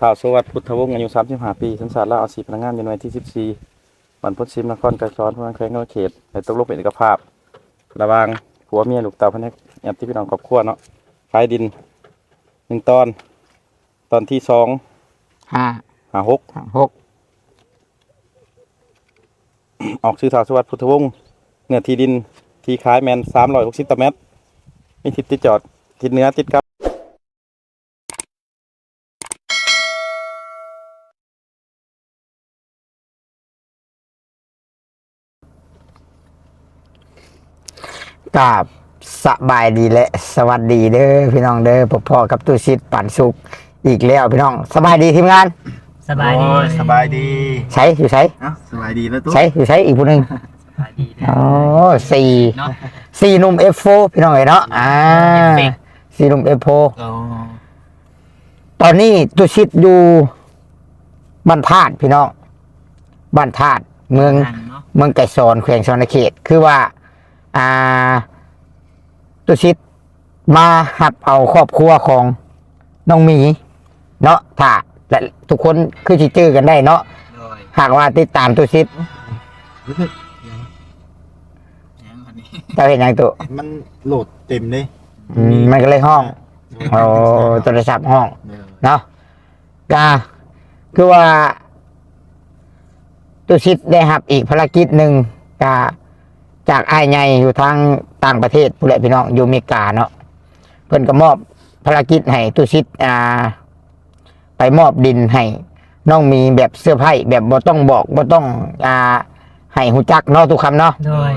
ท้าวสวัสดิ์พุทธวงศ์อายุ35ปีสัญชาติลาวอาชีพพนักงานอยู่ในที่ 14บ้านพุทธชิมนครไกรสอนพนักแข้งนเขตให้ตกลงเป็นเอกภาพ ระหว่างผัวเมียลูกเต่าพนักญาติพี่น้องครอบครัวเนาะขายดินหนึ่งตอน ตอนที่สองห้าหาหกหกออกชื่อท้าวสวัสดิ์พุทธวงศ์เนื้อที่ดินที่ขายแมน360ตารางเมตรมีทิศติดจอดทิศเหนือติดกับ กราบสบายดีและสวัสดีเด้อพี่น้องเด้อพบพ่อกับตู้ชิดปั่นสุกอีกแล้วพี่น้องสบายดีทีมงานสบายดีโอ้สบายดีใช้อยู่ใช้เอ้าสบายดีแล้วตุ๊ใช้อยู่ใช้อีกผู้หนึ่งสบายดีนะโอ้สี่เนาะสี่หนุ่มเอฟโฟพี่น้องเอ๋ยเนาะอ่า F4 สี่หนุ่มเอฟโฟโอ้ตอนนี้ตู้ชิดอยู่บ้านธาตุพี่น้องบ้านธาตุเมืองทางเนาะเมืองไก่ซอนแขวงชนเขต คือว่า อ่าตุชิตมาหับเอาครอบครัวของน้องหมี เนาะถ้าและทุกคนคือจิจื้อกันได้เนาะโดยหากว่าติดตามตุชิตยังอันนี้จะเห็นอย่างตัวมันโหลดเต็มเลยอืมมันก็เลยห้องโอ้โทรศัพท์ห้องเนาะก็คือว่าตุชิตได้หับอีกภารกิจหนึ่งก็ จากไอ้ายใหญ่อยู่ทางต่างประเทศผู้ใหญ่พี่น้องอยู่อเมริกาเนาะเพิ่นก็มอบภารกิจให้ตุชิตอ่า ไปมอบดินให้น้องมีแบบเสื้อร์ไผ่แบบบ่ต้องบอกบ่ต้องอ่าให้หูจักเนาะทุกคำเนาะโดย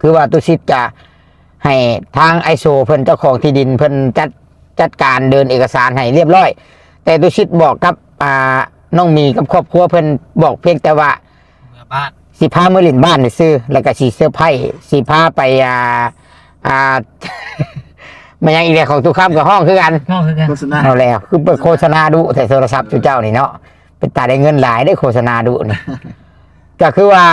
คือว่าตุชิตจะให้ทางไอโซเพิ่นเจ้าของที่ดินเพิ่นจัดจัดการเดินเอกสารให้เรียบร้อย แต่ตุชิตบอกกับอ่าน้องมีกับครอบครัวเพิ่นบอกเพียงแต่ว่า เมื่อบ้าน สีพาเมื่อลินบ้านนี่ซื้อ แล้วก็สีเสื้อร์ไผ่สีพาไปอ่าอ่ามันยังอีกเรื่องของทุกคำกับห้องคือกันนอกคือกันโฆษณาเอาแล้ว คือเปิดโฆษณาดูแต่โทรศัพท์จุเจ้านี่เนาะเป็นตาได้เงินหลายได้โฆษณาดูนี่ก็คือว่า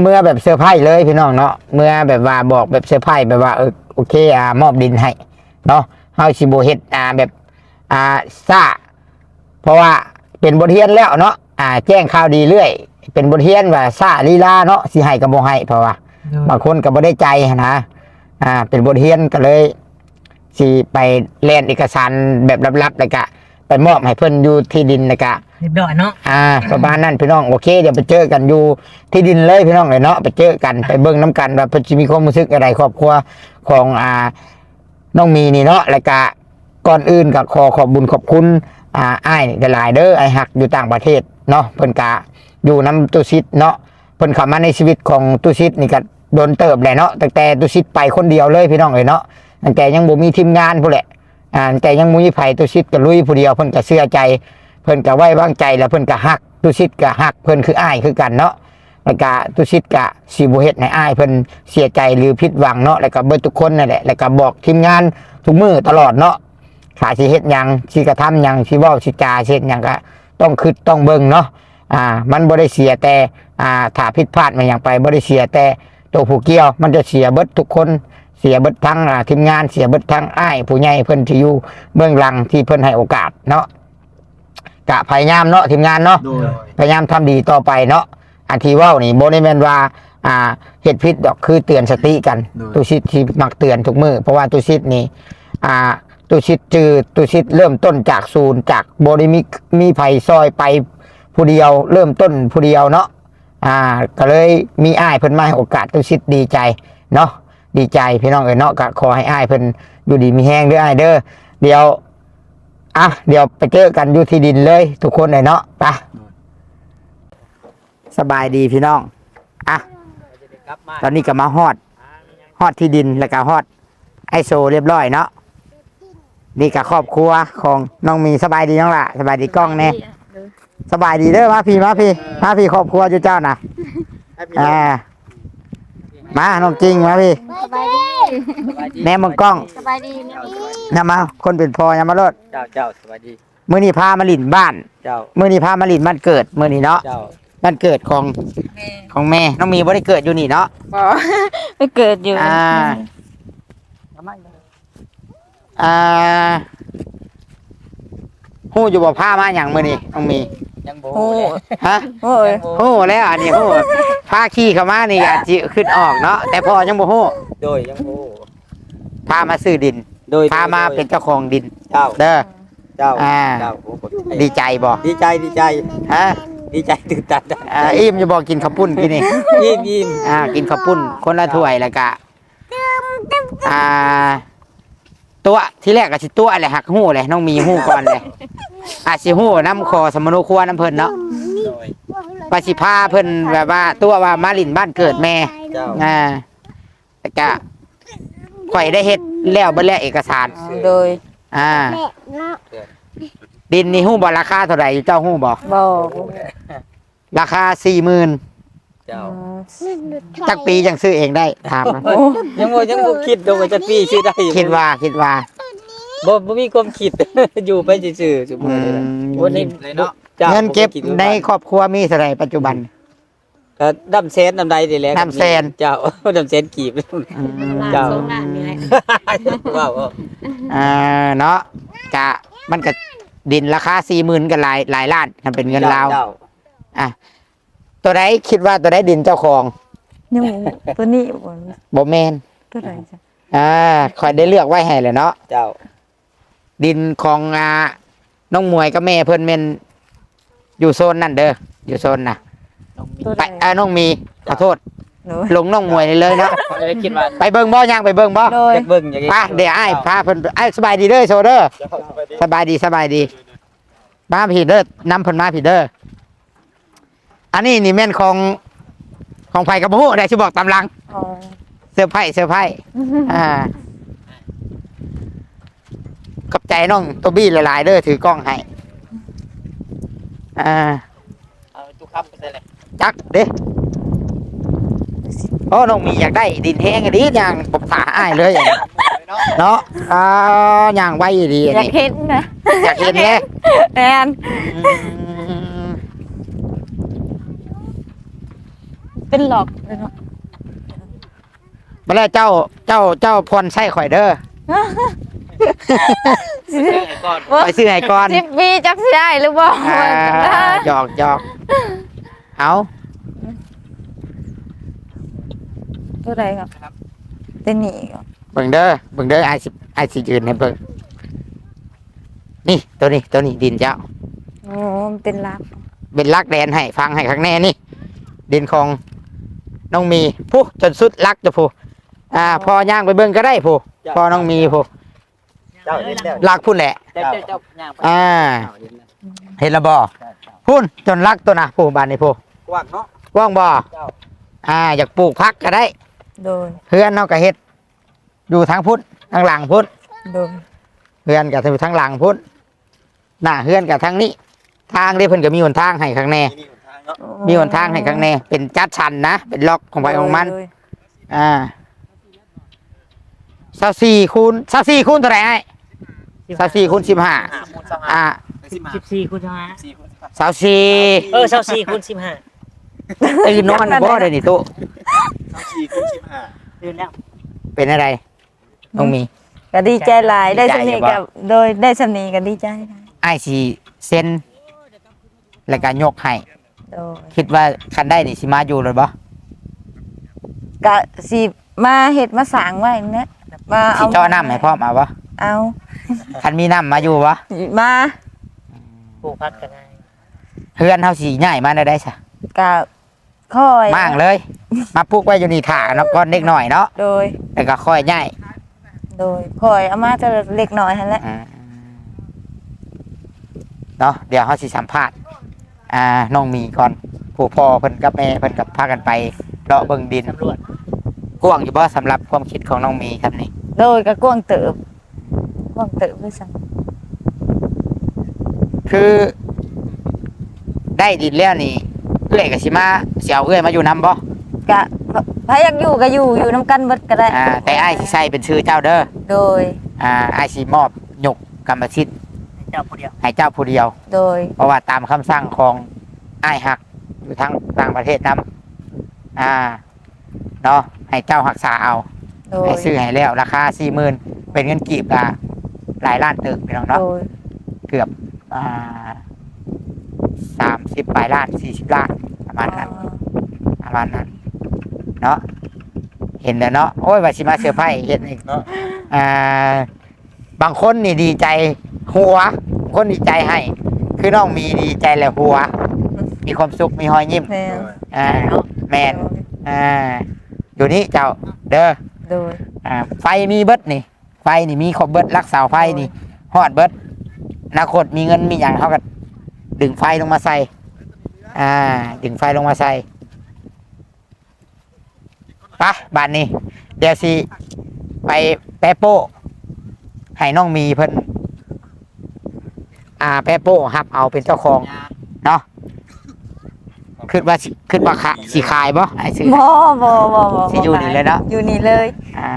เมื่อแบบเซอร์ไพรส์เลยพี่น้องเนาะเมื่อแบบว่าบอกแบบเซอร์ไพรส์แบบว่าเออโอเคอ่ามอบดินให้เนาะเฮาสิบ่เฮ็ดอ่าแบบอ่าซ่าเพราะว่าเป็นบทเรียนแล้วเนาะอ่าแจ้งข่าวดีเรื่อย เป็นบทเรียนว่าซ่าลีลาเนาะสิให้ก็บ่ให้เพราะว่าโดยบางคนก็บ่ได้ใจหั้นนะอ่า เป็นบทเรียนก็เลยสิไปแลนเอกสารแบบลับๆแล้วก็ไปมอบให้เพิ่นอยู่ที่ดินแล้วก็เรียบร้อยเนาะอ่าประมาณนั้นพี่น้องโอเคเดี๋ยวไปเจอกันอยู่ที่ดินเลยพี่น้องเลยเนาะไปเจอกันไปเบิ่งน้กันว่าเพิ่นสิมีความรู้สึกอะไรครอบครัวของอ่าน้องมีนี่เนาะแล้วก็ก่อนอื่นก็ขอขอบบุญขอบคุณอ่าอ้ายหลายๆเด้อไอ้หักอยู่ต่างประเทศเนาะเพิ่นกะ อยู่น้ำตุชิตเนาะเพิ่นเข้ามาในชีวิตของตุชิตนี่ก็โดนเติบแหละเนาะตั้งแต่ตุชิตไปคนเดียวเลยพี่น้องเลยเนาะตั้งแต่ยังบ่มีทีมงานผู้แหละอ่าแต่ยังมุ้ยไผ่ตุชิตก็ลุยผู้เดียวเพิ่นก็เชื่อใจ เพิ่นก็ไว้วางใจแล้วเพิ่นก็ฮักตุชิตก็ฮักเพิ่นคืออ้ายคือกันเนาะแล้วก็ตุชิตก็สิบ่เฮ็ดให้อ้ายเพิ่นเสียใจหรือผิดหวังเนาะแล้วก็เบิดทุกคนนั่นแหละแล้วก็บอกทีมงานทุกมือตลอดเนาะขาสิเฮ็ดหยังสิกระทำหยังสิเว้าสิจาสิเฮ็ดหยังก็ต้องคิดต้องเบิ่งเนาะ อ่า มันบ่ได้เสียแต่อ่าถ้าผิดพลาดมาหยังไปบ่ได้เสียแต่ตัวผู้เกี่ยว มันจะเสียเบิดทุกคนเสียเบิดทั้งอ่าทีมงานเสียเบิดทั้งอ้ายผู้ใหญ่เพิ่นที่อยู่เบื้องหลังที่เพิ่นให้โอกาสเนาะกะพยายามเนาะทีมงานเนาะโดยพยายามทำดีต่อไปเนาะอันที่เว่านี่โบได้แมนว่าอ่าเหตุพิษดอกคือเตือนสติกันโดยตุชิตที่มักเตือนทุกมือเพราะว่าตุชิตนี่อ่าตุชิตจือตุชิตเริ่มต้นจากศูนย์จากโบได้มีมีไผ่ซอยไป ผู้เดียวเริ่มต้นผู้เดียวเนาะอ่าก็เลยมีอ้ายเพิ่นมาให้โอกาสตุชิตดีใจเนาะดีใจพี่น้องเอ๋ยเนาะก็ขอให้อ้ายเพิ่นอยู่ดีมีแห้งเด้ออ้ายเด้อเดี๋ยวอะเดี๋ยวไปเจอกันอยู่ที่ดินเลย ทุกคนเลยเนาะไปสบายดีพี่น้องอะตอนนี้ก็มาฮอดฮอดที่ดินแล้วก็ฮอด ไอโซเรียบร้อยเนาะนี่ก็ครอบครัวของน้องมีสบายดีน้องละสบายดีกล้องแน่ สบายดีเด้อมาพี่มาพี่มาพี่ครอบครัวอยู่เจ้าน่ะอ่ามาน้องจริงมาพี่สบายดีสบายดีแน่มึงกล้องสบายดีนะพี่นำมาคนเป็นพ่อยามาโลดเจ้าเจ้าสบายดีมื้อนี้พามาหลินบ้าน เจ้ามื้อนี้พามาหลินบ้านเกิดมื้อนี้เนาะเจ้าบ้านเกิดของของแม่น้องมีบ่ได้เกิดอยู่นี่เนาะบอไปเกิดอยู่อ่าอ่า ฮู้อยู่บ่ผ้ามาหยังมื้อนี้น้องมียังโบโอ้เลยฮะโอ้ย ฮู้แล้วอันนี้ฮู้ผ้าขี้เข้ามานี่อาจสิขึ้นออกเนาะแต่พ่อยังบ่ฮู้โดยยังโบพามาซื้อดินโดยพามาเป็นเจ้าของดิน เจ้าเด้อ เจ้าอ่า เจ้าโอ้โหดีใจบ่ดีใจดีใจฮะดีใจตื่นตันอ่าอิ่มจะบอกกินข้าวปุ้นกินนี่ ยิ้มยิ้มอ่ากินข้าวปุ้นคนละถ้วยแล้วก็อ่า ตัวที่แรกก็สิตัวอะไรหักหู้เลยน้องมีหู้ก่อนเลย อาจสิหู้น้ำคอสมโนครัวน้ำเพิ่นเนาะโดยปาสิพาเพิ่นแบบว่า ตัวว่ามาลินบ้านเกิดแม่เจ้าอ่าแล้วก็ข่อยได้เฮ็ดแล้วเบิ่แล้วเอกสาร โดยอ่า ดินนี่หู้บ่ราคาเท่าไหร่เจ้าหู้บ่บอกราคา40,000เจ้าจักปีจังซื้อเองได้ถามมายังโบยังโบคิดดูว่าจะปีชื่อได้คิดว่าคิดว่า บ่บ่มีความคิด อยู่ไปซื่อๆสมมุติเลยนะอืมวันนี้เนาะ จ้าเงินเก็บบ่คิดในครอบครัวมีเท่าไหร่ปัจจุบัน ก็ดำแสนดำใดนี่แหละดำแสน เจ้าดำแสนกีบ อืมเจ้าสงหลานนี่แหละว้าวว้าวอ่าเนาะกะมันก็ดินราคาสี่หมื่นกันหลายหลายล้านมันเป็นเงินลาวจ้ตัวใดคิดว่าตัวใดดินเจ้าของยังตัวนี้บ่บ่แมนตัวไหนจ้ะอ่าคอยได้เลือกไว้ให้เลยเนาะเจ้า ดินของอ่าน้องมวยกับแม่เพิ่นเป็นอยู่โซนนั่นเด้ออยู่โซนน่ะตัวไปไหนอ่าน้องมีขอโทษหนูลงน้องมวยนี่เลยเนาะเลยคิดว่าไปเบิ่งบ่ยังไปเบิ่งบ่โดย อยากเบิ่งอยากไป้าเดี๋ยวไอ้ายพาเพิ่นไอ้ายสบายดีเด้อโซเด้อสบายดีสบายดีมาผิดเด้อนำเพิ่นมาผิดเด้ออันนี้นี่แม่นของของไผ่กับผู้ได้สิบอกตำลังอ๋อเสื้อร์ไผ่เสื้อร์ไผ่อ่า ขอบใจน้องตัวบี้หลายๆเด้อถือกล้องให้อ่าเอาตุกครับไปเลยจักเด้โอ้น้องมีอยากได้ดินแห้งอันนี้อย่างผมถาอ้ายเลยอย่างนี้เนาะอ่าอย่างไว้ดีอันอยากนี้เห็นนะอยากเห็นเลยแอนอืมเป็นหลอกเลยเนาะมาแล้วเจ้าเจ้าเจ้าพรไส้ข่อยเด้อ ก่อนไปซื้อให้ก่อนสิบปีจักสิได้หรือบ่อ่าหยอกหยอกเอาตัวไหนครับเป็นนี่ก็เบิ่งเด้อเบิ่งเด้อไอสิไอสิยืนให้เบิ่งนี่ตัวนี้ตัวนี้ดินเจ้าโอ้มันเป็นลักเป็นลักแดนให้ฟังให้ข้างแน่นี่ ดินของน้องมีผู้จนสุดลักจะผู้อ่าพอย่างไปเบิ่งก็ได้ผู้พอน้องมีผู้ เจ้าเห็นแล้วลักพุ่นแหละ เจ้าเจ้าเจ้าย่างไปอ่า เจ้าเห็นแล้วเห็นและบ่พุ่นจนลักตัวนะผู้บานนี่ผู้กว้างเนาะว่างบ่เจ้าอ่าอยากปลูกพักก็ได้ โดย เพื่อนเนาะก็เฮ็ด อยู่ทางพุทธทางหลังพุทธโดย เพื่อนก็อยู่ทางหลังพุทธหน้าเพื่อนกับทางนี้ ทางที่เพิ่นก็มีหนทางให้ข้างแน่นี่หนทางเนาะมีหนทางให้ข้างแน่ เป็นจัดชันนะ เป็นล็อกของไปของมันโดยอ่าสักสี่คูณสักสี่คูณเท่าไหร่ไอ้ สักสี่คูณสิบห้าห้าคูณสิบห้าอ่าสิบห้าสิบสี่คูณสิบห้าสี่คูณสิบห้าสาวสี่เออเท่าสี่คูณสิบห้าตื่นนอนบ่ได้นี่ตุ๊สามสี่คูณสิบห้าเดือนแล้วเป็นอะไรต้องมี ก็ดีใจหลายได้ดีใจสำนีอยู่บ่กับโดยได้สำนีก็ดีใจหลายไอ้สีเส้นแล้วก็ยกให้ โดยคิดว่าคันได้นี่สิมาอยู่เลยบ่ก็สิมาเฮ็ดมาสร้างไว้เนี่ยมาสิเอาจ่อน้ำให้พร้อมเอาบ่เอา คันมีน้ำมาอยู่บ่มาปลูกพักกันไงเฮือนเฮาสิย้ายมาได้ได้ซะก็ค่อยมั่งเลย มาปลูกไว้อยู่นี่ถ่าเนาะก่อนเด็กหน่อยเนาะโดยแล้วก็ค่อยย้ายโดยค่อยเอามาจะเล็กน้อยหั่นแหละอืมเนาะเดี๋ยวเฮาสิสัมภาษณ์อ่าน้องมีก่อนผู้พ่อเพิ่นกับแม่เพิ่นกับพากันไปเลาะเบิ่งดินสำรวจกว้างอยู่บ่สำหรับความคิดของน้องมีครับนี่โดยก็กว้างเติบ กว้างเติบด้วยซ้คือได้ดินแล้วนี่เอื้อยก็สิมาสิเอาเอื้อยมาอยู่นํบ่ำก็ถ้าอยากอยู่ก็อยู่อยู่นํกันเบิดก็ได้อ่าแต่อ้ายสิใส่เป็นชื่อเจ้าเด้อโดย อ่าอ้ายสิมอบยกกรรมสิทธิ์เจ้าผู้เดียวให้เจ้าผู้เดียว โดย เพราะว่าตามคำสั่งของอ้ายหักอยู่ทั้งต่างประเทศนํอ่าเนาะให้เจ้าหักษาเอาโดยให้ซื้อให้แล้วราคาสี่หมื่นเป็นเงินกีบละ หลายล้านตึกพี่น้องเนาะโดยเกือบอ่าสามสิบปลายล้านสี่สิบล้านประมาณนั้นประมาณนั้นเนาะเห็นแล้วเนาะโอ้ยว่าสิมาเซอร์ไพรส์เห็นอีกเนาะอ่าบางคนนี่ดีใจหัวบางคนดีใจให้ คือน้องมีดีใจแล้วหัว มีความสุขมีรอยยิ้มแม่นอ่าแมนอ่าอยู่นี่เจ้าเด้อโดยอ่าไฟมีเบิดนี่ไฟนี่มีครบเบิดรักษาไฟนี่ฮอดเบิดอนาคตมีเงินมีอย่างเขาก็ดึงไฟลงมาใส่ อ่า ดึงไฟลงมาใส่ไปะบานนี้เดี๋ยวสิไปแปะโป้ให้น้องมีเพิ่นอ่าแปะโป้ครับ เอาเป็นเจ้าของเนาะคิดว่าสิคิดว่าขาสิขายบ่ไอ้ซื้อบ่บ่บ่บ่สิอยู่นี่เลยเนาะอยู่นี่เลย อ่า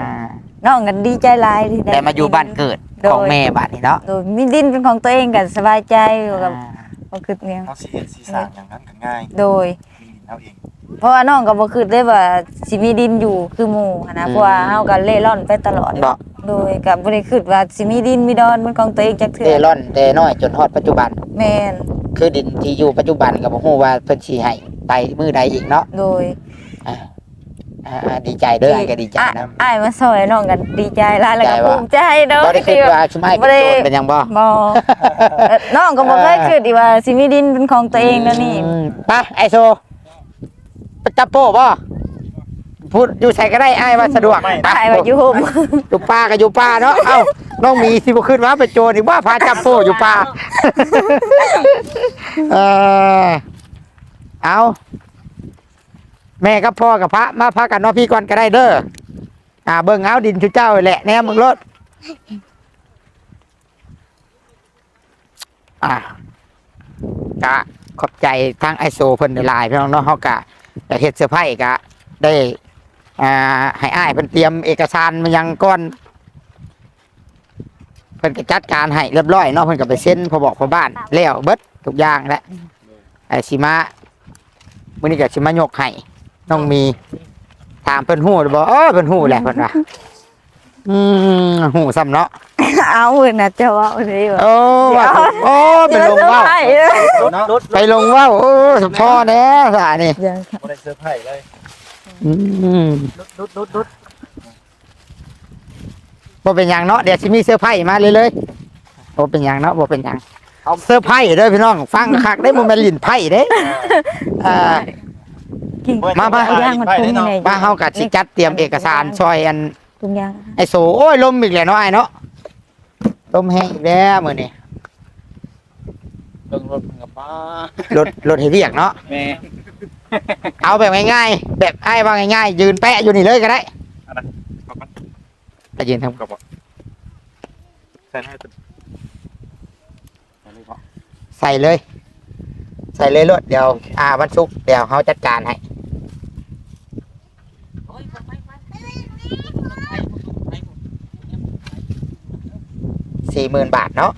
น้องกันดีใจหลายที่ได้ แต่มาอยู่บ้านเกิดของแม่บ้านนี้เนาะโดยมีดินเป็นของตัวเองกันสบายใจอยู่กับอ่าบ่คิดเนียงเขาสีเห็ดสีสร้างอย่างนั้นก็ง่ายโดย มีดินเอาเองเพราะว่าน้องก็บ่คิดเลยว่าสิมีดินอยู่คือหมู่หั้นนะเพราะว่าเฮาก็เล่ร่อนไปตลอด เนาะโดยก็บ่ได้คิดว่าสิมีดินมีดอนเป็นของตัวเองจักเทื่เร่อร่อนแต่น้อยจนฮอดปัจจุบัน แม่นคือดินที่อยู่ปัจจุบันก็บ่ฮู้ว่าเพิ่นสิให้ไปมื้อใดอีกเนาะโดย อ่าอ่าดีใจเด้อไอ้ก็ดีใจอะนะอ้ายมาซอยน้องกันดีใจหลายแล้วก็ใจว่าภูมิใจเนาะบ่ได้คิดว่าชุมให้เป็นโจรเป็นหยังบ่ บ่เอ่อน้องก็บ่เคยคิดอีว่าสิมีดินเป็นของตัวเองแล้วนี่อืมไปไอโซไปจับโป้บ่พูดอยู่ใส่ก็ได้อ้ายว่าสะดวกตายว่าอยู่ห่ม อยู่ป่าก็อยู่ป่าเนาะเอ้าน้องมีสิบ่ขึ้นมาเป็นโจรอีกว่าพาจับโป้อยู่ป่าเออเอา แม่กับพ่อกับพระมาพากันเนาะพี่ก่อนก็ได้เด้ออ่าเบิ่งเอาดินชุเจ้าแหละแน่มึงรถอ่ากะขอบใจทางไอโซเพิ่นหลายพี่น้องเนาะเฮากะแต่เฮ็ดเสื้อร์ไผ่กะได้อ่าให้อ้ายเพิ่นเตรียมเอกสารมายังก่อนเพิ่นก็จัดการให้เรียบร้อยเนาะเพิ่นก็ไปเซ็นพอบอกพอบ้านแล้วเบิดทุกอย่างแล้วไอสิมามื้อนี้ก็สิมายกให้ น้องมีถามเพิ่นฮู้หรือบ่เออเพิ่นฮู้แหละเพิ่นว่าอืมฮู้ซ้ำเนาะเอาเว้ยนะเจ้าว่าเอาสิว่า โอ้ว่าโอ้ไปลงเว้าเดี๋ยวเนาะไปลงเว้าโอ้สมพ่อแน่ซะนี่เดี๋ยวบ่ได้เซอร์ไพรส์เลยอืมดุดดุดดุดบ่เป็นหยังเนาะเดี๋ยวสิมีเสื้อร์ไผ่มาเลยเลยๆบ่เป็นหยังเนาะบ่เป็นหยังเอาเสื้อร์ไผ่เด้อพี่น้อง ฟังคักได้บ่แม่นลิ้นไผ่เด้อ่า กินมามา เอาย่างมันปรุงยังไงมาเฮากับสิจัดเตรียมเอกสารซอยอันปรุงย่างไอโซโอ้ยลมอีกแล้วเนาะไอ้เนาะลมแห้งอีกแล้วมื้อนี้เบิ่งรถเพิ่นกับป้ารถรถเฮเวียกเนาะแม่เอาแบบง่ายๆแบบไอ้ว่าง่ายๆยืนแปะอยู่นี่เลยก็ได้ขอบคุณไปยืนทำกับบ่ใส่ให้เป็นอันนี้พอใส่เลย ใส่เลยรถเดี๋ยว อ่าวันศุกร์เดี๋ยวเขาจัดการให้ สี่หมื่นบาทเนาะ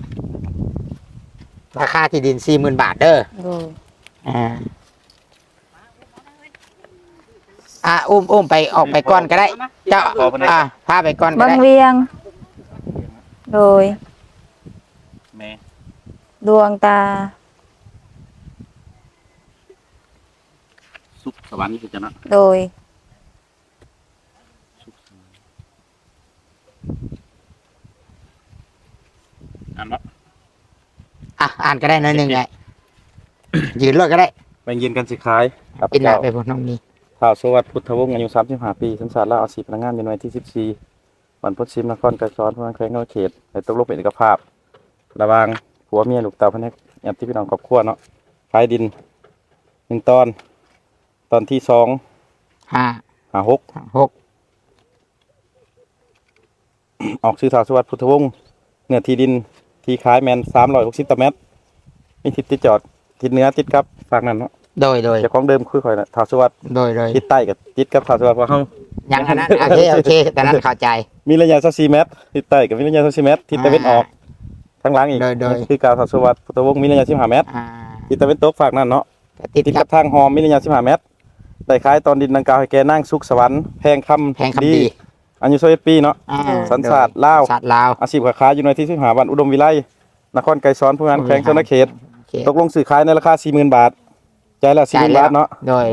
ราคาที่ดินสี่หมื่นบาทเด้อโดยอ่าอ่าอุ้มอุ้มไปออกไปก่อนก็ได้ เจ้าอ่าพาไปก่อนก็บางได้เวียง โดย แม่ดวงตา สุขสวรรค์คือจะเนาะโดย สุขสวรรค์ อันเนาะอะอ่านก็ได้หน้อยหนึ่งไงยืนรถก็ได้แบ่งเย็นกันสิขายครับเป็นหลักเจ้าไปบนน้องนี้ข่าวสวัสดิ์พุทธวงศ์อายุ35ปีสัญชาติลาวอาชีพพนักงานอยู่หน่วยที่ 14วันพุธชิมนครไกรซ้อนพนักแขวงนรเขตในตกลงเป็นเอกภาพ ระหว่างผัวเมียลูกเต่าพนักญาติพี่น้องครอบครัวเนาะขายดินหนึ่งตอน ตอนที่สองห้าหาหกหก ออกชื่อข่าวสวัสดิ์พุทธวงศ์เนื้อที่ดินที่ขายแมน360ตารางเมตรมีทิศติดจอดทิศเหนือติดกับฝั่งนั้นเนาะโดยโดยเจ้าของเดิมคือข่อยน่ะข่าวสวัสดิ์โดยโดยทิศใต้กับติดกับข่าวสวัสดิ์เพราะเฮายังอันนั้นโอเคโอเคแต่นั้นเข้าใจ มีระยะ24เมตรทิศใต้กับมีระยะ24เมตรทิศตะวันออกทางหลังอีกโดยโดยคือกาวสัสวัสดิ์พุทธวงศ์มีระยะ15เมตรอ่าทิศตะวันตกฝากนั่นเนาะติดติดกักับบทางหอมมีระยะ15เมตรได้ขายตอนดินดังกล่าวให้แกนั่งสุขสวรรค์แพงคำแพงคำดี อายุ21ปีเนาะอ่าสัญชาติลาว สัตว์ลาว อาชีพค้าขายอยู่ในที่15บ้านอุดมวิไลนครไกรซ้อนผู้งานแขวงชนเขต โอเคตกลงซื้อขายในราคา40,000บาทจ่ายแล้วจ่าย40,000แล้วบาทเนาะโดย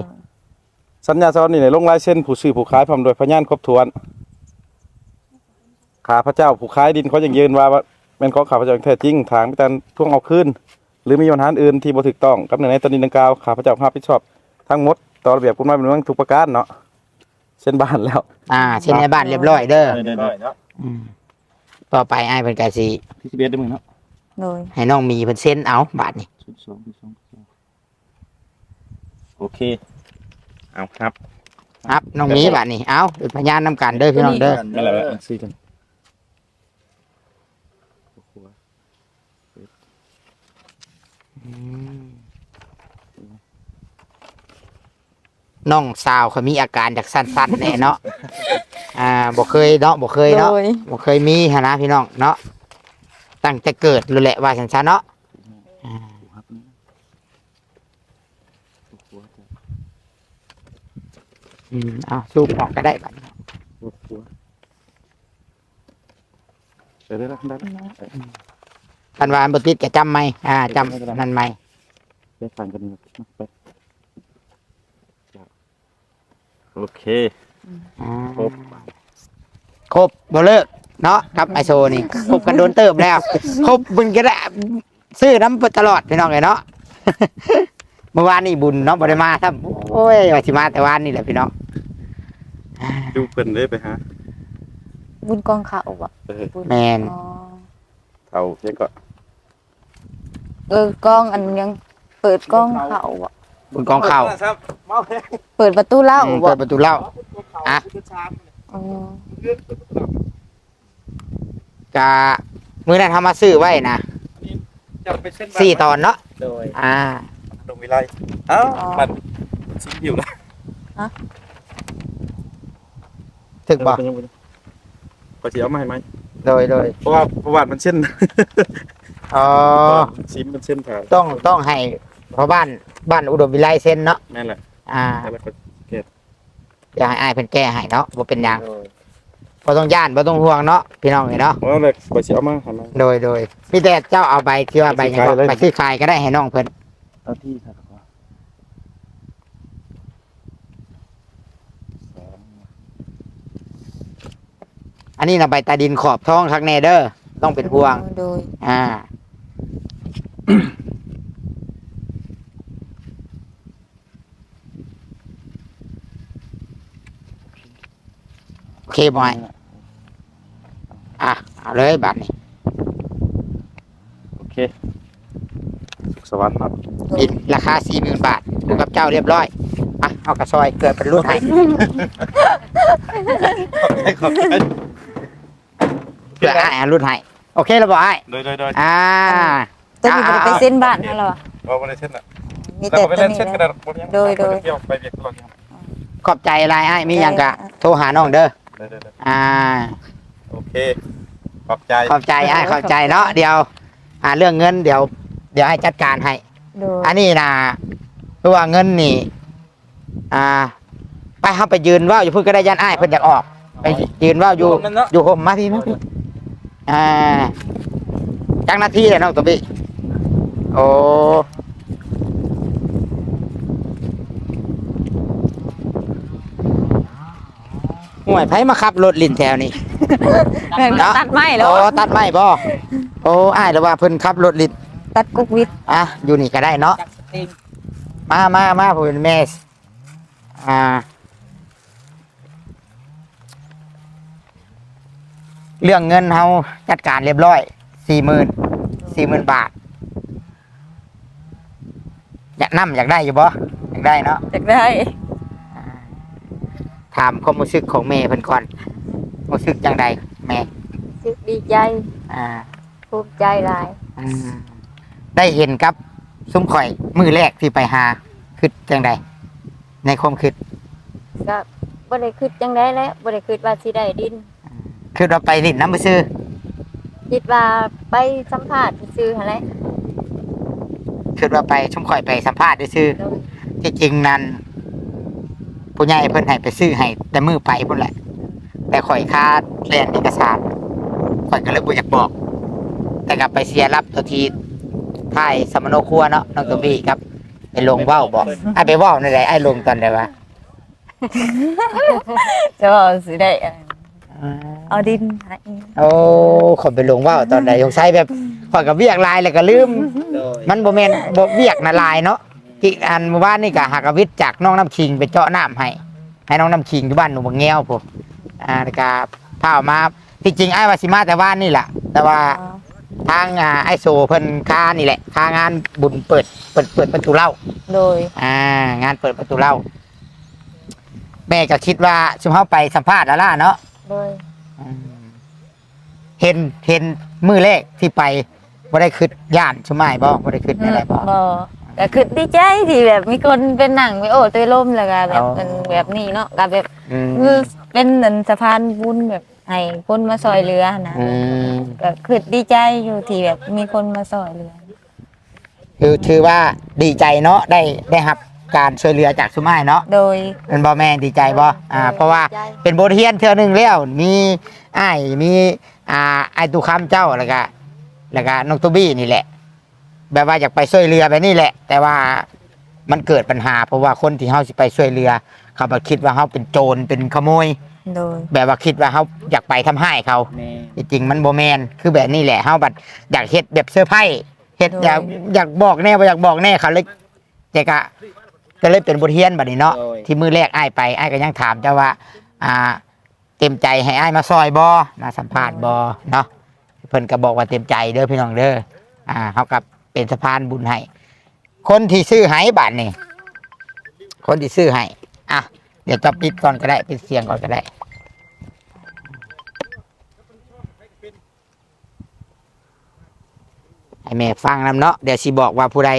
สัญญาซ้อนนี่ในลงลายเส้นผู้ซื้อผู้ขายพร้อมโดวยพยานครบถ้วนข้าพเจ้าผู้ขายดินเขายังยืนว่าว่าแม่นของข้าพเจ้าอย่างแท้จริงทางมีการทวงเอาคืนหรือมีปัญหาอื่นที่บ่ถูกต้องกับในตอนนี้ดังกล่าวข้าพเจ้ารับผิดชอบทั้งหมดต่อระเบียบกฎหมายเป็นเรื่องทุกประการเนาะ เช่นบ้านแล้ว อ่าเช่นในบ้านเรียบร้อยเด้อเดินๆเนาะอืมต่อไปอ้ายเพิ่นก็สิที่11ได้มึงเนาะโดยให้น้องมีเพิ่นเซ็นเอาบาทนี่โอเค เอาครับครับน้องมีบาทนี่เอาเป็นพยานนํกันเด้อพี่น้องเด้อนั่นแหละซื้อกัน น้องสาวเขามีอาการจากสั้นๆแน่เนาะ อ่าบ่เคยเนาะบ่เคยโดเนาะยบ่เคยมีหนนะพี่น้องเนาะ ตั้งแต่เกิดรู้แหละว่าฉันซะเนาะอ่าอืมเอาสูบออกก็ได้บัดนี้เดี๋ยวได้แล้วได้แล้วคันว่าอันบ่ติดก็จำไหมอ่าจำนั่นไหม ไปฟังกันนี่ไป โอเคอ่าครบครบบ่เลิกเนาะกับไอโซนี่ครบกันโดนเติบแล้วครบมึงก็ได้ซื้อน้ำตลอดพี่น้องเลยเนาะเมื่อวานนี่บุญเนาะบ่ได้มาครับโอ้ยว่าสิมาแต่วานนี่แหละพี่น้องดูเพิ่นได้ไปหาบุญกองเขาบ่เออบุญแมนอ๋อเอาเพียงก็เออกล้องอันยังเปิดกล้องเขาบ่ บุญกองข้าวครับเมาแพงเปิดประตูเล่าอืมบ่เปิดประตูเหล่าอะ อ๋อ กะมื้อนั้นทำมาซื้อไว้นะจะไปเส้นสี่ตอนเนาะโดยอ่า ดงวิไลเอ้ามันสิอยู่แล้วถึกบ่ก็สิเอามาให้ไหมโดยโดยเพราะว่าประวัติมันเช่นอ๋อ ซิมมันเช่นผ่านต้องต้องให้ เพราะบ้านบ้านอุดมวิไลเซ็นเนาะแม่นแหละอ่าแล้วก็อยากให้อายเพิ่นแก้ให้เนาะบ่เป็นหยังบ่ต้องย่านบ่ต้องห่วงเนาะพี่น้องเอ้ยเนาะเพราะเลยก็สิเอามาให้ไหมโดยโดยมีแต่เจ้าเอาใบที่ว่าใบหยังก็ไปซื้อขายเลยไปซื้อขายก็ได้ให้น้องเพิ่นเอาที่ครับอันนี้นะใบตาดินขอบท้องคักแน่เด้อต้องเป็นห่วงโดยอ่า โอเค บอยอะ เอาเลยบัตรนี่โอเค สุขสวัสดิ์ครับดินราคาสี่หมื่นบาทดูกับเจ้าเรียบร้อยอะเอากระซอยเกิดเป็นรุ่นให้ขอบใจเพื่อให้รุ่นให้โอเคแล้วบอยโดยโดยโดยอ่าตัวนี้บ่ได้ไปเส้นบ้านให้เราอะเอาไปเลยเช่นน่ะมีแล้วแต่ก็ไปตัวเล่นนี้เช่นกระแหดาละษบ่มีหยังโดยโดยเกี่ยวไปเรียกตลอดครับขอบใจอะไรไอ้มีหยังกะโทรหาน้องเด้อ โดยโดยโดยอ่า โอเค ขอบใจ ขอบใจไอ้ขอบใจเนาะเดี๋ยว อ่าเรื่องเงินเดี๋ยว เดี๋ยวให้จัดการให้ โดยอันนี้นะเพราะว่าเงินนี่ อ่า ไปเฮาไปยืนว่าวอยู่เพิ่นก็ได้ยันอ้ายเพิ่นอยากออก ไปยืนว่าวอยู่อยู่ห่มมาพี่มาพี่อ่าจังหน้าที่เลยน้องตัวพี่โอ้ ห่วยไผมาขับรถลินแถวนี้แม่งตัดไม้แล้ว โอ้ตัดไม้บ่โอ้อ้ายแล้วว่าเพิ่นขับรถลินตัดกุกวิทย์อะอยู่นี่ก็ได้เนาะจักสติงมามามาผมเป็นแม่สอ่า เรื่องเงินเฮาจัดการเรียบร้อยสี่หมื่นสี่หมื่นบาท อยากนั่อยากได้อยู่บ่อยากได้เนาะจากได้ ถามความรู้สึกของแม่เพิ่นก่อนรู้สึกจังใดแม่สึกดีใจอ่าภูมิใจหลายอืมได้เห็นกับซุ้มข่อยมือแรกที่ไปหาคือจังใดในความคิดก็บ่ได้คิดจังได๋แล้วบ่ได้คิดว่าสิได้ดิน คือเราไปลิ้นน้ำไปซื้อคิดว่าไปสัมภาษณ์ซื่อๆหั่นแหละคือว่าไปชุมข่อยไปสัมภาษณ์ซื้อโดยๆที่จริงนั้น ผู้ใหญ่เพิ่นให้ไปซื้อให้แต่มือไปพุ่นแหละ แต่ข่อยค่าแลนเอกสารข่อยก็เลยบ่อยากบอก แต่กลับไปเสียรับตัวทีถ่ายสมโนครัวเนาะน้องตัวบี้ครับไปลงเว้าบอกไอ้ไปเว้าในไหนไอ้ลงตอนไหนวะจะว่าสิได้อันเอาดินให้โอ้ขอยไปลงเว้าตอนไหนสงสัยแบบข่อยกับเวียกลายแล้วก็ลืมโดยมันบ่แม่นบ่เวียกนะลายเนาะ ที่อันเมื่อวานนี่ก็หักกวิทย์จากน้องน้ำคิงไปเจาะน้ำให้ ให้น้องน้ำคิงอยู่บ้านหนูบางแง้วผมอ่าแล้วก็พาออกมาที่จริงไอ้ายว่าสิมาแต่ว่านนี่แหละแต่ว่าอ๋อทางอ่าไอโซเพิ่นค่านี่แหละค่างานบุญเปิดเปิดเปิดประตูเหล่าโดย อ่างานเปิดประตูเหล่าแม่ก็คิดว่าชุมเฮาไปสัมภาษณ์แล้วล่ะเนาะโดย อืมเห็นเห็นมือแรกที่ไปบ่ได้คิดย่านชุมไม้บ่บ่ได้คิดอะไรบ่บ่ ก็คือดีใจที่แบบมีคนเป็นหนังไปโอ้ตัวล่มแล้วก็แบบอ๋อเป็นแบบนี้เนาะก็แบบอืมคือเป็นเหมือนสะพานบุญแบบให้คนมาซอยเรือนะอืมก็คือดีใจอยู่ที่แบบมีคนมาซอยเรือ คือถือว่าดีใจเนาะได้ได้รับการช่วยเหลือจากชุมไม้เนาะโดย เป็นบ่แม่ดีใจบ่อ่า เพราะว่าดีใจ เป็นบทเรียนเทื่อหนึงแล้วมีอ้ายมีอ่าไอ้ตุคำเจ้าแล้วก็แล้วก็น้องตูบี้นี่แหละ แบบว่าอยากไปช่วยเรือแบบนี้แหละ แต่ว่ามันเกิดปัญหา เพราะว่าคนที่เฮาสิไปช่วยเรือ เขาบ่คิดว่าเฮาเป็นโจรเป็นขโมย โดย แบบว่าคิดว่าเฮาอยากไปทำให้เขา แม่ที่จริงมันบ่แม่นคือแบบนี้แหละเฮาบัดอยากเฮ็ดแบบเซอร์ไพรส์เฮ็ดโดย อยากอยากบอกแน่บ่อยากบอกแน่เขาเลยแต่ก็ก็เลยเป็นบทเรียนบัดนี้เนาะโดย ที่มือแรกอ้ายไปอ้ายก็ยังถามเจ้าว่า อ่า เต็มใจให้อ้ายมาซอยบอมาสัมภาษณ์บอเนาะเพิ่นก็บอกว่าเต็มใจเด้อพี่น้องเด้ออ่าเขากับ เป็นสะพานบุญให้คนที่ซื้อให้บาทนี่คนที่ซื้อให้อะเดี๋ยวจะปิดก่อนก็ได้ปิดเสียงก่อนก็ได้ให้แม่ฟังนำเนาะเดี๋ยวสิบอกว่าผู้ใด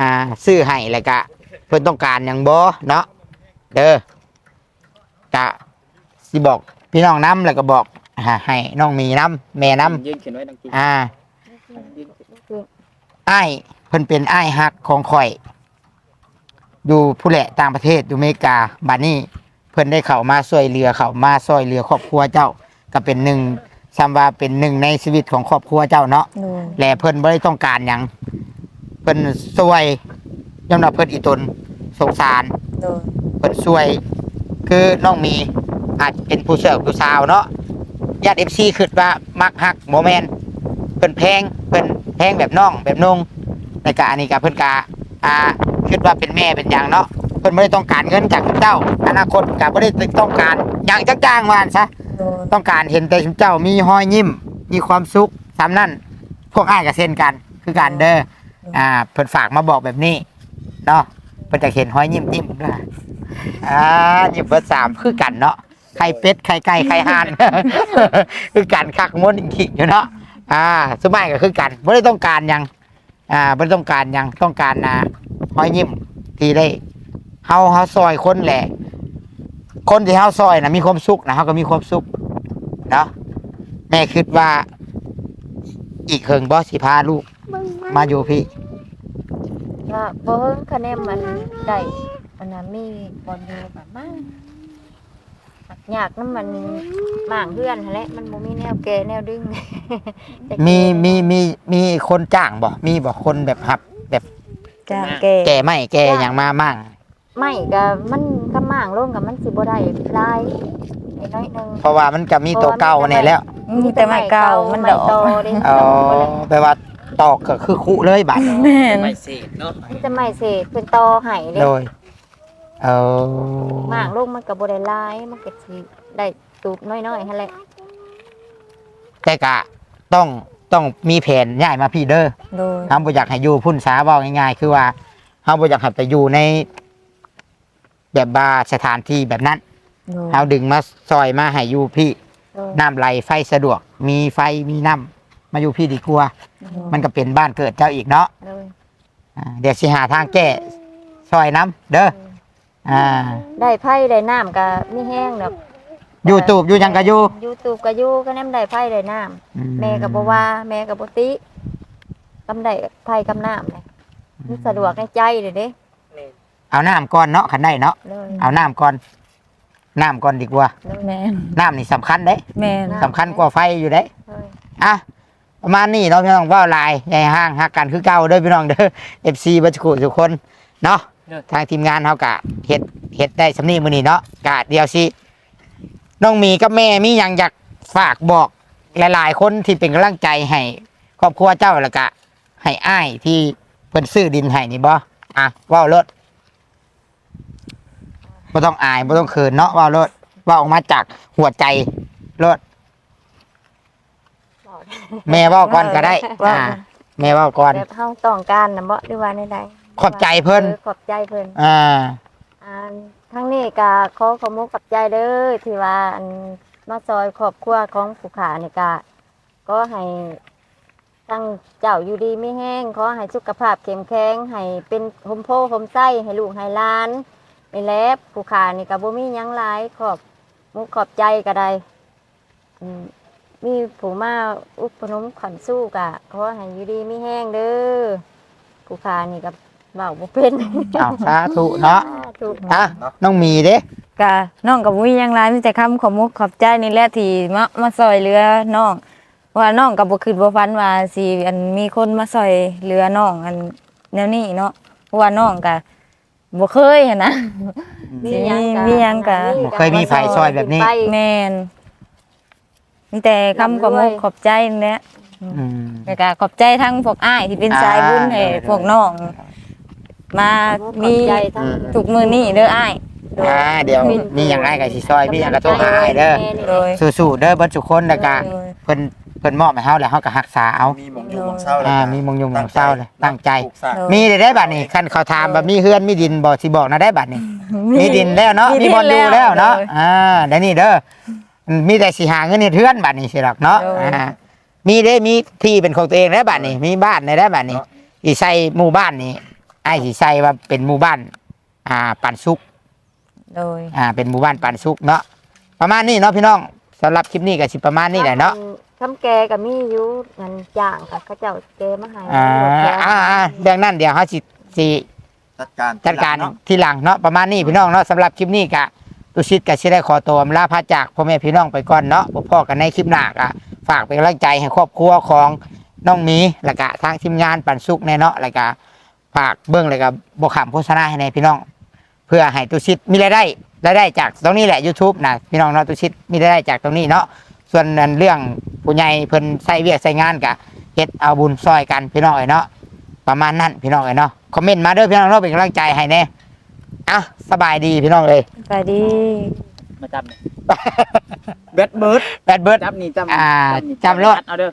อ่าซื้อให้แล้วก็เพิ่นต้องการอย่างบอเนาะเด้อกะสิบอกพี่น้องน้ำแล้วก็บอกอ่าให้น้องมีน้ำแม่น้ำยืนขึ้นไว้ดังกินอ่า อ้ายเพิ่นเป็นอ้ายฮักของข่อย อยู่ผู้แหละต่างประเทศอยู่อเมริกาบัดนี้ เพิ่นได้เข้ามาช่วยเหลือเข้ามาช่วยเหลือครอบครัวเจ้า ก็เป็นหนึ่งซ้ำว่าเป็นหนึ่งในชีวิตของครอบครัวเจ้าเนาะโดยและเพิ่นบ่ได้ต้องการหยังเพิ่นช่วยยอมรับเพิ่นอีตนสงสาร โดยเพิ่นช่วยคือน้องมีอาจเป็นผู้เสิร์ฟผู้สาวเนาะญาติ FC คิดว่ามักฮักบ่แม่นเพิ่นแพงเพิ่น แพงแบบน้องแบบนงแต่ก็อันนี้ก็เพิ่นก็อ่าคิดว่าเป็นแม่เป็นหยังเนาะเพิ่นบ่ได้ต้องการเงินจากเจ้า อนาคตก็บ่ได้ต้องการหยังจักจ้างว่าหั่นซะโดยต้องการเห็นแต่เจ้ามีหอยยิ้ม มีความสุขสามนั่น พวกอ้ายก็เช่นกัน คือการเด้ออ่าเพิ่นฝากมาบอกแบบนี้เนาะเพิ่นจะเห็นหอยยิ้มยิ้มด้วยอ่ายิ้มเบิดสามคือกันเนาะไข่เป็ดไข่ไก่ไข่ห่าน คือกันคักม้วนขิงอยู่เนาะ อ่าสมัยก็คือกันไม่ได้ต้องการหยังอ่าไม่ได้ต้องการหยังต้องการนะหอยยิ้มที่ได้เฮาเฮาซอยคนแหละ คนที่เฮาซอยนะมีความสุขนะเฮาก็มีความสุขเนาะแม่คิดว่า อีกเฮิงบอสิพาลูก มาอยู่พี่ว่าบ่เฮิงคะแนนมันได้มันน่ะมีบอลอยู่แบบมาก อยากนำมันหม่างเพื่อนหั่นแหละมันบ่มีแนวแก่แนวดึงแต่แก่มีมีมีมีคนจ้างบ่มีบ่คนแบบหับแบบจ้างแก่แก่ไม่แก่อย่างมามั่งไม่ก็มันก็หม่างลงกับมันสิบ่ได้หลายนิดน้อยหนึงเพราะว่ามันก็มีตัวเก่าเนี่ยแล้วมีแต่ไม้เก่ามันดอกโตดิอ๋อแปลว่าตอกก็คือคุเลยบัดแม่น ไม่เศษเนาะมีแต่ไม้เศษเป็นตอไห้เด้ โดย เออหมางลงมันก็บ่ได้หลายมันก็สิได้ตูบน้อยๆหั่นแหละแต่กะต้องต้องมีแผนย้ายมาพี่เด้อโดยเฮาบ่อยากให้อยู่พุ่นสาเว้าง่ายๆคือว่าเฮาบ่อยากให้ไปอยู่ใน แบบบาสถานที่แบบนั้นโดยเฮาดึงมาซอยมาให้อยู่พี่โดยน้ำไหลไฟสะดวก มีไฟมีน้ำมาอยู่พี่ดีกว่ามันก็เป็นบ้านเกิดเจ้าอีกเนาะโดยอ่าเดี๋ยวสิหาทางแก้ซอยน้ำเด้อ อ่า ได้ไผได้น้ำก็มีแห้งดอกอยู่ตูบอยู่หยังก็อยู่อยู่ตูบก็อยู่ก็นำได้ไผได้น้ำอืแม่ก็บ่ว่า แม่ก็บ่ติกำได้ไผกำน้ำเลยมันสะดวกในใจเด้เด้เอาน้ำก่อนเนาะคันได้เนาะเลยเอาน้ำก่อนน้ำก่อนดีกว่าเลยแม่นน้ำนี่สำคัญเด้แม่นสำคัญกว่าไฟอยู่เด้ เลย อะประมาณนี้เนาะพี่น้องเว่าลายใหญ่ห้างหักกันคือเก่าเด้อพี่น้องเด้อ FC บัจจุทุกคนเนาะ ทางทีมงานเฮากะเฮ็ดเฮ็ดได้สำนีมื้อนี้เนาะกะเดียวสิน้องมีกับแม่มีหยังอยากฝากบอกหลายๆ คนที่เป็นกำลังใจให้ครอบครัวเจ้าแล้วก็ให้อ้ายที่เพิ่นซื้อดินให้นี่บ่อะเว้ารถบ่ต้องอายบ่ต้องเขินเนาะเว้ารถเว้าออกมาจากหัวใจรถแม่เว่าก่อนก็ได้ว่าอ่าแม่เว่าก่อนแบบเฮาต้องการน่ะบ่หรือว่าใดๆ ขอบใจเพิ่น ออขอบใจเพิ่นอ่า อ่าทั้งนี้ก็ขอขอมุกกับใจเด้อที่ว่าอันมาซอยครอบครัวของผู้ขานี่ก็ก็ให้ทั้งเจ้าอยู่ดีไม่แห้งขอให้สุขภาพเข้มแข็งให้เป็นหมโพหมไส้ให้ลูกให้หล้านนี่แหละผู้ขานี่ก็บ่มีหยังหลายขอบมุกขอบใจก็ได้อืมมีผู้มาอุปนมขวัญสู้กะขอให้อยู่ดีไม่แห้งเด้อผู้ขานี่ก็ เว้าบ่เป็นอ้าวสาธุเนาะถูกอะน้องมีเด้กะน้องกับวิยังไรมีแต่คำขอมุกขอบใจนี่แหละที่มามาซอยเรือน้องว่าน้องกับบ่คิดบ่ฝันว่าสิอันมีคนมาซอยเรือน้องอันแนวนี้เนาะเพราะว่าน้องกะบ่เคยหั้นนะมีหยังกะมีหยังกะ บ่เคยมีไผซอยแบบนี้ไปแม่นมีแต่คำขอมุกขอบใจนี่แหละอืม แล้วก็ขอบใจทั้งพวกอ้ายที่เป็นอ่าสายบุญให้เออพวกน้อง มามีมีใจทั้งทุกมื้อนี้เด้ออ้ายอ่าเดี๋ยวมีอย่างไรกับสิซอยมีอย่างก็โทรหาอ้ายเด้อโดยสู้ๆเด้อเบิดทุกคนแล้วก็โดยเพิ่นเพิ่นมอบให้เฮาแล้วเฮาก็รักษาเอา มีหมองอยู่หมองเศร้าอ่ามีมงยงมงเศร้าเลยตั้งใจปลูกสร้างมีได้ได้บัดนี้คันเขาถามแบบมีเฮือนมีดินบ่สิบอกนะได้บัดนี้ มีดินแล้วเนาะมีมีดินบอลอยู่แล้วแล้วเนาะเลยอ่าเดี๋ยวนี้เด้อมีแต่สิหาเงินในเทือนบัดนี้สิหรอกเนาะเลยอ่ามีได้มีที่เป็นของตัวเองแล้วบัดนี้ มีบ้านในได้บัดนี้สิใส่หมู่บ้านนี้ ไอ้สิใส่ว่าเป็นหมู่บ้าน อ่าปันสุก โดยอ่า เป็นหมู่บ้านปันสุกเนาะ ประมาณนี้เนาะพี่น้องสำหรับคลิปนี้ก็สิประมาณนี้แหละเนาะ คำแกก็มีอยู่เงินจ้างค่ะเขาเจ้าแกมาให้อ่าหมดแล้วอ่าอ่าเรื่องนั้นเดี๋ยวเขาสิสิ จัดการจัดการเนาะทีหลังเนาะประมาณนี้พี่น้องเนาะสำหรับคลิปนี้กะตุชิตกะชิได้ขอตัวลาพาจากพ่อแม่พี่น้องไปก่อนเนาะพบพ่อกันในคลิปหน้ากะฝากเป็นกำลังใจให้ครอบครัวของน้องหมีและกะทางทีมงานปันสุกแน่เนาะและกะ ฝากเบื้องเลยกับบกขำโฆษณาให้ในพี่น้อง เพื่อให้ตุชิตมีรายได้รายได้จากตรงนี้แหละ YouTube นะพี่น้องเนาะตุชิตมีรายได้จากตรงนี้เนาะส่วนเรื่องผู้ใหญ่เพิ่นใส่เวียกใส่งานกะเฮ็ดเอาบุญซอยกันพี่น้องเอ้ยเนาะประมาณนั้นพี่น้องเอ้ยเนาะคอมเมนต์มาเด้อพี่น้องเนาะเป็นกำลังใจให้แน่อะสบายดีพี่น้องเลยไปดีมาจับนี่แบดเบิร์ดแบดเบิร์ดจับนี่จำอ่านี่จำรถเอาเด้อ